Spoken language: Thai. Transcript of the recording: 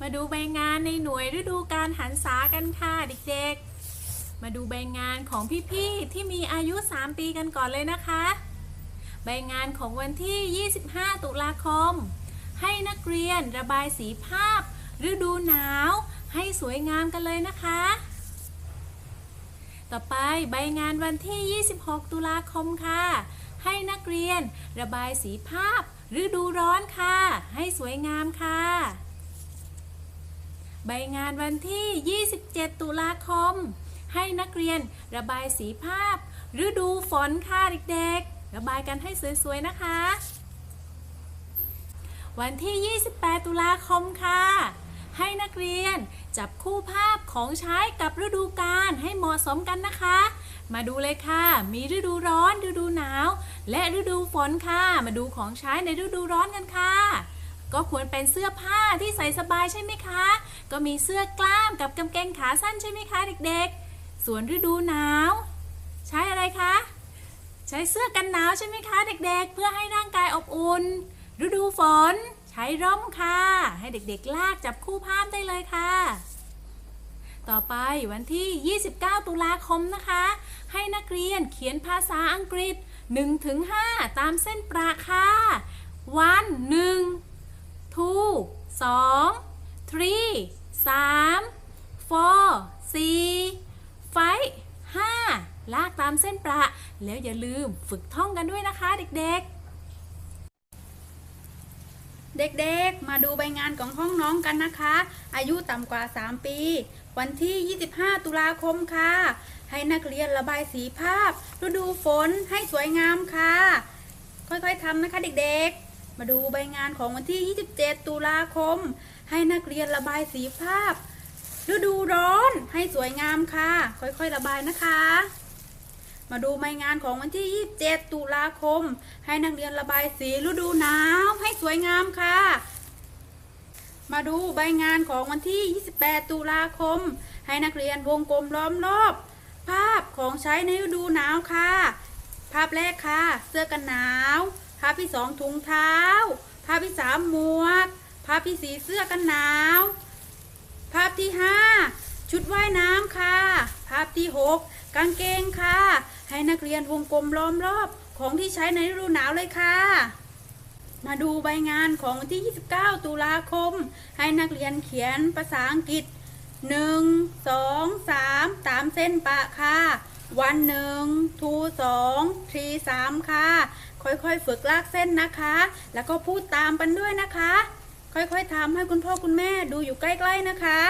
มาดูใบงานในหน่วยฤดูการหันษากันค่ะเด็กๆ มาดูใบงานของพี่ๆที่มีอายุ 3 ปีกันก่อนเลยนะคะ ใบงานของวันที่ 25 ตุลาคม ให้นักเรียนระบายสีภาพ ฤดูหนาว ให้สวยงามกันเลยนะคะ ต่อไปใบงานวันที่ 26 ตุลาคมค่ะ ให้นักเรียนระบายสีภาพ ฤดูร้อนค่ะ ให้สวยงามค่ะ ใบงานวันที่ 27 ตุลาคม ให้นักเรียนระบายสีภาพฤดูฝนค่ะเด็กๆ ระบายกันให้สวยๆ นะคะ วันที่ 28 ตุลาคมค่ะ ให้นักเรียนจับคู่ภาพของใช้กับฤดูกาลให้เหมาะสมกันนะคะ มาดูเลยค่ะ มีฤดูร้อน ฤดูหนาว และฤดูฝนค่ะ มาดูของใช้ในฤดูร้อนกันค่ะ ก็ควรเป็นเสื้อผ้าที่ใส่สบายใช่ไหมคะ ก็มีเสื้อกล้ามกับกางเกงขาสั้นใช่ไหมคะเด็กๆ ส่วนฤดูหนาว ใช้อะไรคะ ใช้เสื้อกันหนาวใช่ไหมคะเด็กๆ เพื่อให้ร่างกายอบอุ่น ฤดูฝน ใช้ร่มค่ะ ให้เด็กๆ ลากจับคู่ภาพได้เลยค่ะต่อไปวันที่ 29 ตุลาคมนะคะ ให้นักเรียนเขียนภาษาอังกฤษ 1-5 ตามเส้นประค่ะ one 1 two 2 three 3 four 4 five 5ลากตามเส้นประ แล้วอย่าลืมฝึกท่องกันด้วยนะคะเด็กๆเด็กๆ มาดูใบงานของห้องน้องกันนะคะ อายุต่ำกว่า 3 ปี วันที่ 25 ตุลาคมค่ะ ให้นักเรียนระบายสีภาพ ฤดูฝนให้สวยงามค่ะ ค่อยๆทำนะคะเด็กๆ มาดูใบงานของวันที่ 27 ตุลาคม ให้นักเรียนระบายสีภาพ ฤดูร้อนให้สวยงามค่ะ ค่อยๆ ระบายนะคะ มาดูใบงานของวันที่ 27 ตุลาคม ให้นักเรียนระบายสีฤดูหนาวให้สวยงามค่ะ มาดูใบงานของวันที่ 28 ตุลาคม ให้นักเรียนวงกลมล้อมรอบ ภาพของใช้ในฤดูหนาวค่ะ ภาพแรกค่ะ เสื้อกันหนาว ภาพที่สองถุงเท้าภาพที่สามหมวกภาพที่สี่เสื้อกันหนาว ภาพที่5ชุดว่ายน้ำค่ะ ภาพที่6กกางเกงค่ะ ให้นักเรียนวงกลมล้อมรอบของที่ใช้ในฤดูหนาวเลยค่ะ มาดูใบงานของวันที่ 29 ตุลาคม ให้นักเรียนเขียนภาษาอังกฤษ 1 2 3 ตามเส้นปะค่ะ วันหนึ่งทูสองทรีสามค่ะ ค่อยๆฝึกลากเส้นนะคะ แล้วก็พูดตามกันด้วยนะคะ ค่อยๆทำให้คุณพ่อคุณแม่ดูอยู่ใกล้ ๆนะคะ